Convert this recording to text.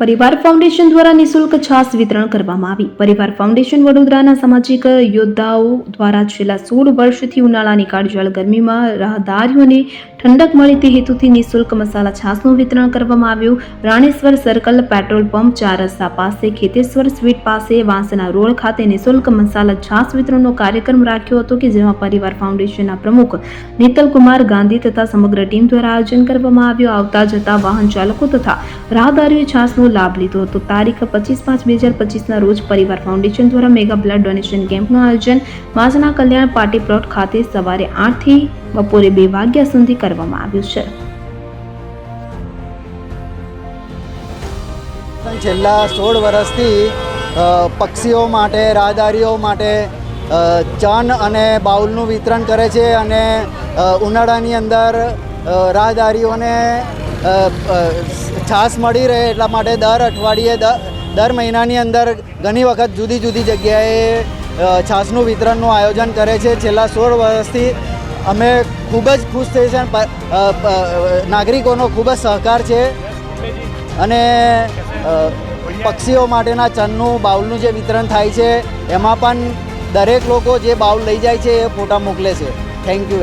પરિવાર ફાઉન્ડેશન દ્વારા નિઃશુલ્ક છાસ વિતરણ કરવામાં આવી. પરિવાર ફાઉન્ડેશન વડોદરાના સામાજિક યોદ્ધાઓ દ્વારા છેલ્લા સોળ વર્ષથી ઉનાળાની કાળજાળ ગરમીમાં રાહદારીઓને ઠંડક મળે તે હેતુથી નિઃશુલ્ક મસાલા છાસનું વિતરણ કરવામાં આવ્યું. રાણેશ્વર સર્કલ પેટ્રોલ પંપ ચાર રસ્તા પાસે, ખેતેશ્વર સ્વીટ પાસે, વાંસના રોડ ખાતે નિઃશુલ્ક મસાલા છાસ વિતરણનો કાર્યક્રમ રાખ્યો હતો કે જેમાં પરિવાર ફાઉન્ડેશનના પ્રમુખ નીતલ કુમાર ગાંધી તથા સમગ્ર ટીમ દ્વારા આયોજન કરવામાં આવ્યું. આવતા જતા વાહન ચાલકો તથા રાહદારીઓએ છાસનો લાભ લીધો હતો. તારીખ પચીસ પાંચ બે હજાર પચીસના રોજ પરિવાર ફાઉન્ડેશન દ્વારા મેગા બ્લડ ડોનેશન કેમ્પનું આયોજન. માસના કલ્યાણ પાર્ટી પ્લોટ ખાતે સવારે આઠથી બપોરે બે વાગ્યા સુધી કરવામાં આવ્યું છે. છેલ્લા સોળ વર્ષથી પક્ષીઓ માટે, રાહદારીઓ માટે ચન અને બાઉલનું વિતરણ કરે છે અને ઉનાળાની અંદર રાહદારીઓને છાશ મળી રહે એટલા માટે દર અઠવાડિયે દર મહિનાની અંદર ઘણી વખત જુદી જુદી જગ્યાએ છાસનું વિતરણનું આયોજન કરે છે. છેલ્લા સોળ વર્ષથી અમે ખૂબ જ ખુશ થઈ છે નાગરિકોનો ખૂબ જ સહકાર છે. અને પક્ષીઓ માટેના ચનનું બાઉલનું જે વિતરણ થાય છે, એમાં પણ દરેક લોકો જે બાઉલ લઈ જાય છે એ ફોટા મોકલે છે. Thank you